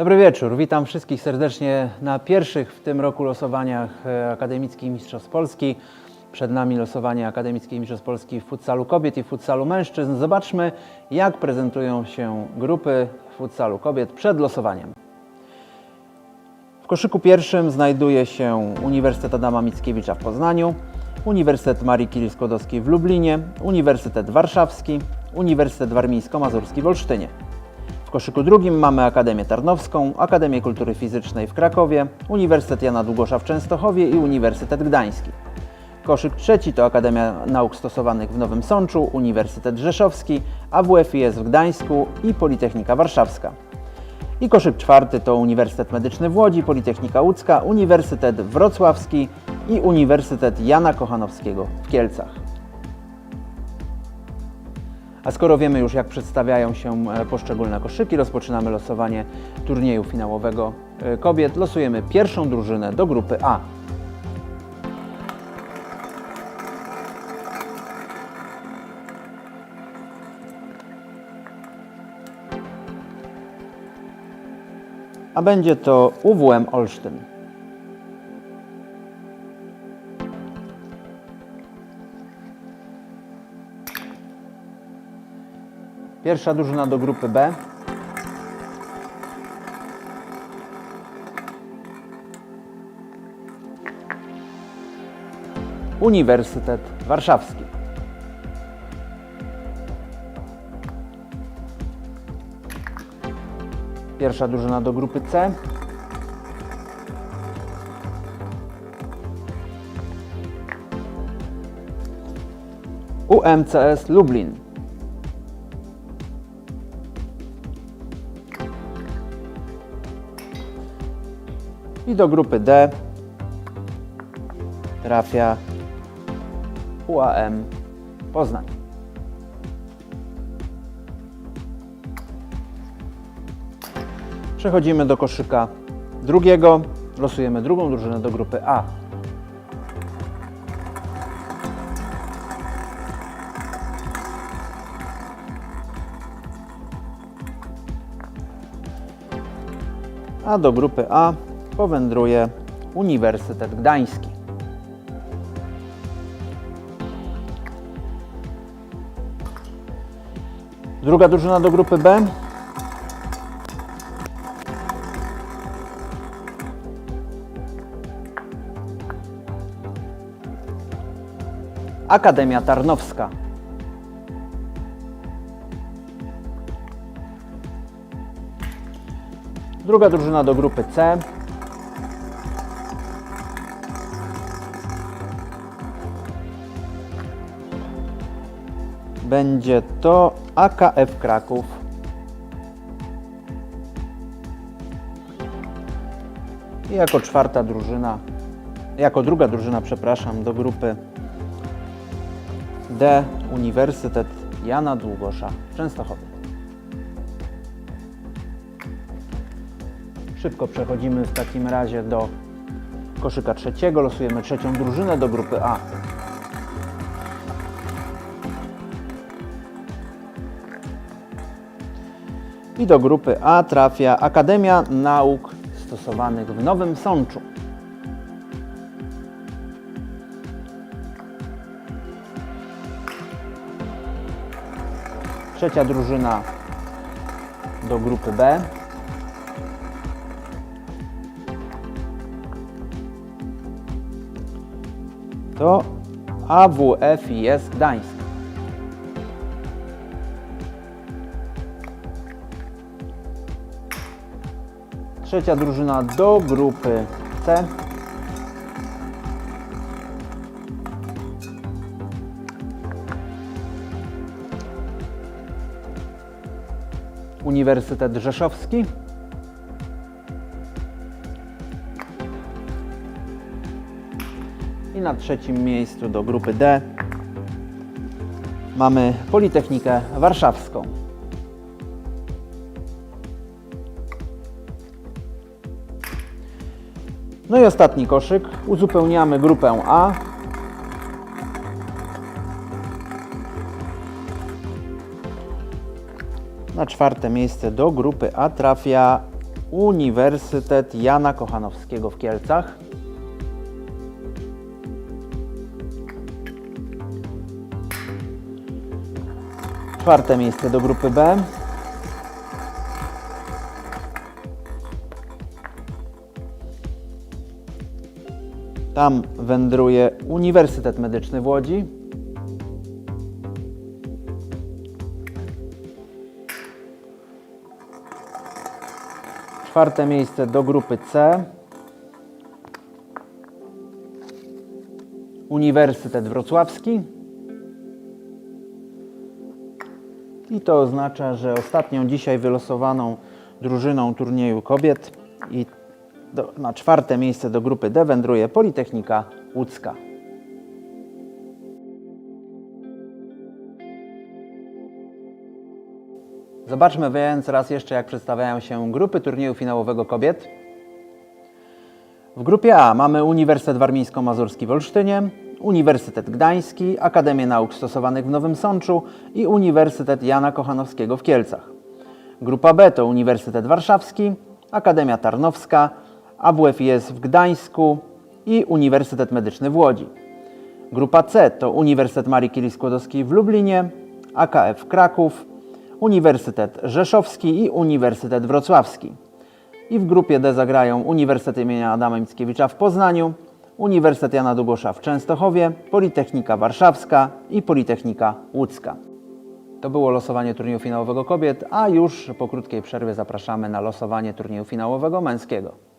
Dobry wieczór, witam wszystkich serdecznie na pierwszych w tym roku losowaniach e, Akademickich Mistrzostw Polski. Przed nami losowanie Akademickich Mistrzostw Polski w futsalu kobiet i futsalu mężczyzn. Zobaczmy, jak prezentują się grupy w futsalu kobiet przed losowaniem. W koszyku pierwszym znajduje się Uniwersytet Adama Mickiewicza w Poznaniu, Uniwersytet Marii Curie-Skłodowskiej w Lublinie, Uniwersytet Warszawski, Uniwersytet Warmińsko-Mazurski w Olsztynie. W koszyku drugim mamy Akademię Tarnowską, Akademię Kultury Fizycznej w Krakowie, Uniwersytet Jana Długosza w Częstochowie i Uniwersytet Gdański. Koszyk trzeci to Akademia Nauk Stosowanych w Nowym Sączu, Uniwersytet Rzeszowski, AWFIS w Gdańsku i Politechnika Warszawska. I koszyk czwarty to Uniwersytet Medyczny w Łodzi, Politechnika Łódzka, Uniwersytet Wrocławski i Uniwersytet Jana Kochanowskiego w Kielcach. A skoro wiemy już, jak przedstawiają się e, poszczególne koszyki, rozpoczynamy losowanie turnieju finałowego e, kobiet. Losujemy pierwszą drużynę do grupy A. A będzie to UWM Olsztyn. Pierwsza drużyna do grupy B. Uniwersytet Warszawski. Pierwsza drużyna do grupy C. UMCS Lublin. I do grupy D trafia UAM Poznań. Przechodzimy do koszyka drugiego. Losujemy drugą drużynę do grupy A. A do grupy A powędruje Uniwersytet Gdański. Druga drużyna do grupy B. Akademia Tarnowska. Druga drużyna do grupy C. Będzie to AKF Kraków. I jako czwarta drużyna, jako druga drużyna, przepraszam, do grupy D Uniwersytet Jana Długosza w Częstochowie. Szybko przechodzimy w takim razie do koszyka trzeciego. Losujemy trzecią drużynę do grupy A. I do grupy A trafia Akademia Nauk Stosowanych w Nowym Sączu. Trzecia drużyna do grupy B. To AWF-IS Gdańsk. Trzecia drużyna do grupy C. Uniwersytet Rzeszowski. I na trzecim miejscu do grupy D mamy Politechnikę Warszawską. No i ostatni koszyk. Uzupełniamy grupę A. Na czwarte miejsce do grupy A trafia Uniwersytet Jana Kochanowskiego w Kielcach. Czwarte miejsce do grupy B. Tam wędruje Uniwersytet Medyczny w Łodzi. Czwarte miejsce do grupy C. Uniwersytet Wrocławski. I to oznacza, że ostatnią dzisiaj wylosowaną drużyną turnieju kobiet i do, na czwarte miejsce do grupy D wędruje Politechnika Łódzka. Zobaczmy więc raz jeszcze, jak przedstawiają się grupy turnieju finałowego kobiet. W grupie A mamy Uniwersytet Warmińsko-Mazurski w Olsztynie, Uniwersytet Gdański, Akademię Nauk Stosowanych w Nowym Sączu i Uniwersytet Jana Kochanowskiego w Kielcach. Grupa B to Uniwersytet Warszawski, Akademia Tarnowska, AWF-IS w Gdańsku i Uniwersytet Medyczny w Łodzi. Grupa C to Uniwersytet Marii Curie-Skłodowskiej w Lublinie, AKF Kraków, Uniwersytet Rzeszowski i Uniwersytet Wrocławski. I w grupie D zagrają Uniwersytet im. Adama Mickiewicza w Poznaniu, Uniwersytet Jana Długosza w Częstochowie, Politechnika Warszawska i Politechnika Łódzka. To było losowanie turnieju finałowego kobiet, a już po krótkiej przerwie zapraszamy na losowanie turnieju finałowego męskiego.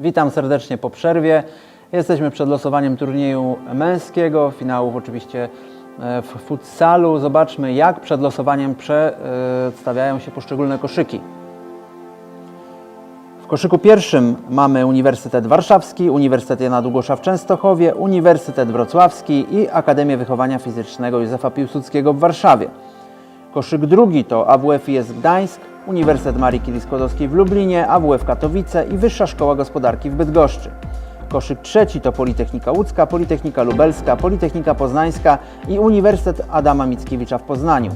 Witam serdecznie po przerwie. Jesteśmy przed losowaniem turnieju męskiego, finałów oczywiście e, w futsalu. Zobaczmy, jak przed losowaniem przedstawiają się poszczególne koszyki. W koszyku pierwszym mamy Uniwersytet Warszawski, Uniwersytet Jana Długosza w Częstochowie, Uniwersytet Wrocławski i Akademię Wychowania Fizycznego Józefa Piłsudskiego w Warszawie. Koszyk drugi to AWF-IS Gdańsk, Uniwersytet Marii Curie-Skłodowskiej w Lublinie, AWF Katowice i Wyższa Szkoła Gospodarki w Bydgoszczy. Koszyk trzeci to Politechnika Łódzka, Politechnika Lubelska, Politechnika Poznańska i Uniwersytet Adama Mickiewicza w Poznaniu.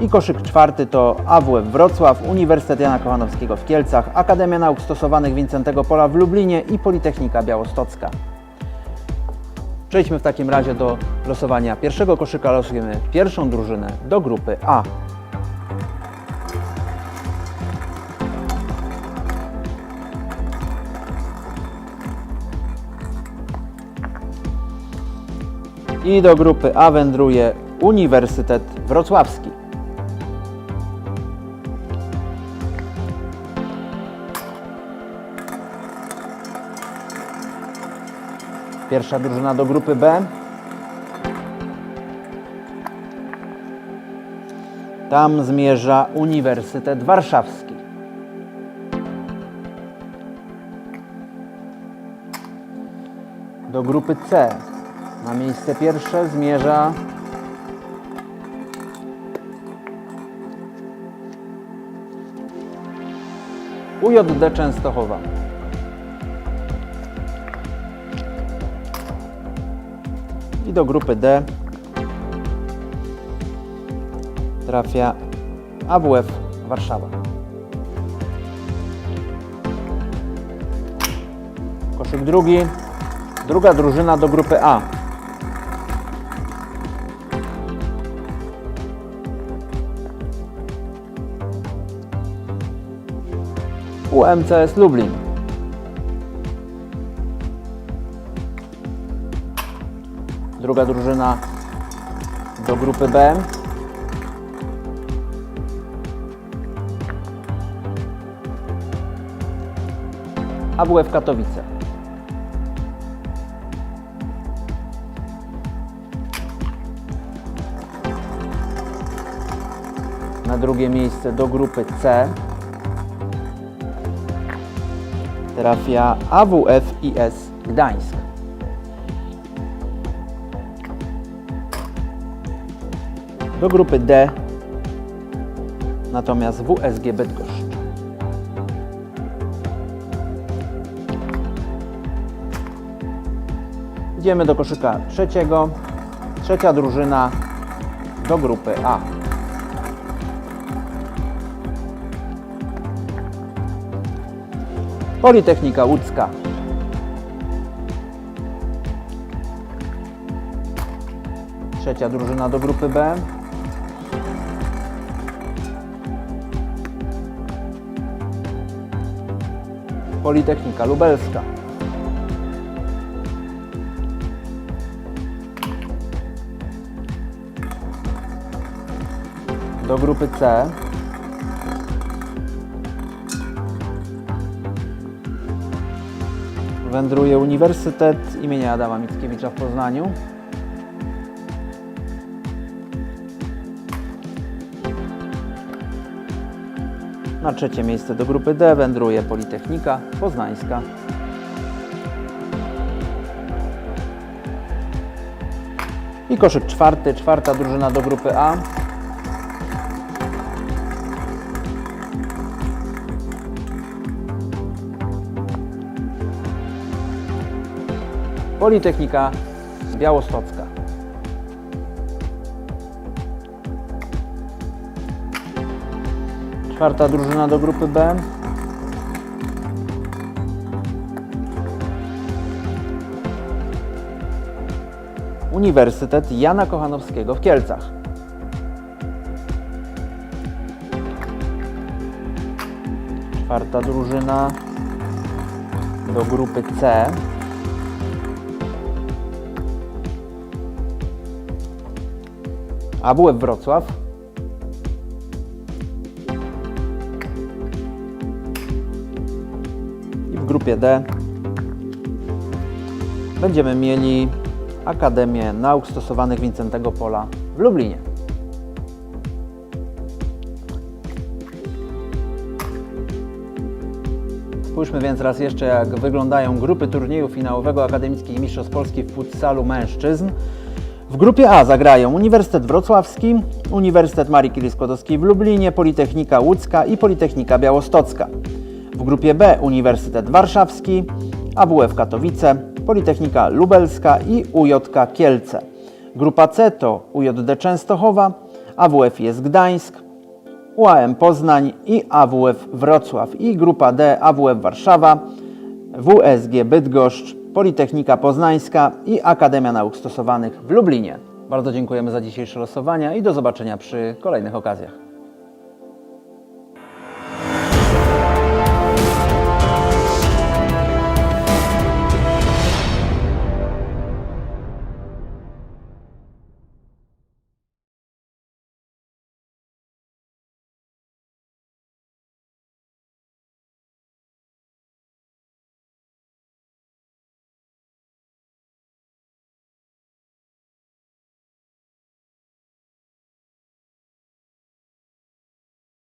I koszyk czwarty to AWF Wrocław, Uniwersytet Jana Kochanowskiego w Kielcach, Akademia Nauk Stosowanych Wincentego Pola w Lublinie i Politechnika Białostocka. Przejdźmy w takim razie do losowania pierwszego koszyka. Losujemy pierwszą drużynę do grupy A. I do grupy A wędruje Uniwersytet Wrocławski. Pierwsza drużyna do grupy B. Tam zmierza Uniwersytet Warszawski. Do grupy C. Na miejsce pierwsze zmierza UJD Częstochowa. I do grupy D trafia AWF Warszawa. Koszyk drugi. Druga drużyna do grupy A. UMCS Lublin. Druga drużyna do grupy B. AWF Katowice. Na drugie miejsce do grupy C trafia AWF IS Gdańsk. Do grupy D natomiast WSG Bydgoszcz. Idziemy do koszyka trzeciego. Trzecia drużyna do grupy A. Politechnika Łódzka. Trzecia drużyna do grupy B. Politechnika Lubelska. Do grupy C. Wędruje Uniwersytet imienia Adama Mickiewicza w Poznaniu. Na trzecie miejsce do grupy D wędruje Politechnika Poznańska. I koszyk czwarty, czwarta drużyna do grupy A. Politechnika Białostocka. Czwarta drużyna do grupy B. Uniwersytet Jana Kochanowskiego w Kielcach. Czwarta drużyna do grupy C. AWF Wrocław. I w grupie D będziemy mieli Akademię Nauk Stosowanych Wincentego Pola w Lublinie. Spójrzmy więc raz jeszcze, jak wyglądają grupy turnieju finałowego Akademickich Mistrzostw Polski w futsalu mężczyzn. W grupie A zagrają Uniwersytet Wrocławski, Uniwersytet Marii Curie-Skłodowskiej w Lublinie, Politechnika Łódzka i Politechnika Białostocka. W grupie B Uniwersytet Warszawski, AWF Katowice, Politechnika Lubelska i UJK Kielce. Grupa C to UJD Częstochowa, AWF jest Gdańsk, UAM Poznań i AWF Wrocław i grupa D AWF Warszawa, WSG Bydgoszcz, Politechnika Poznańska i Akademia Nauk Stosowanych w Lublinie. Bardzo dziękujemy za dzisiejsze losowania i do zobaczenia przy kolejnych okazjach.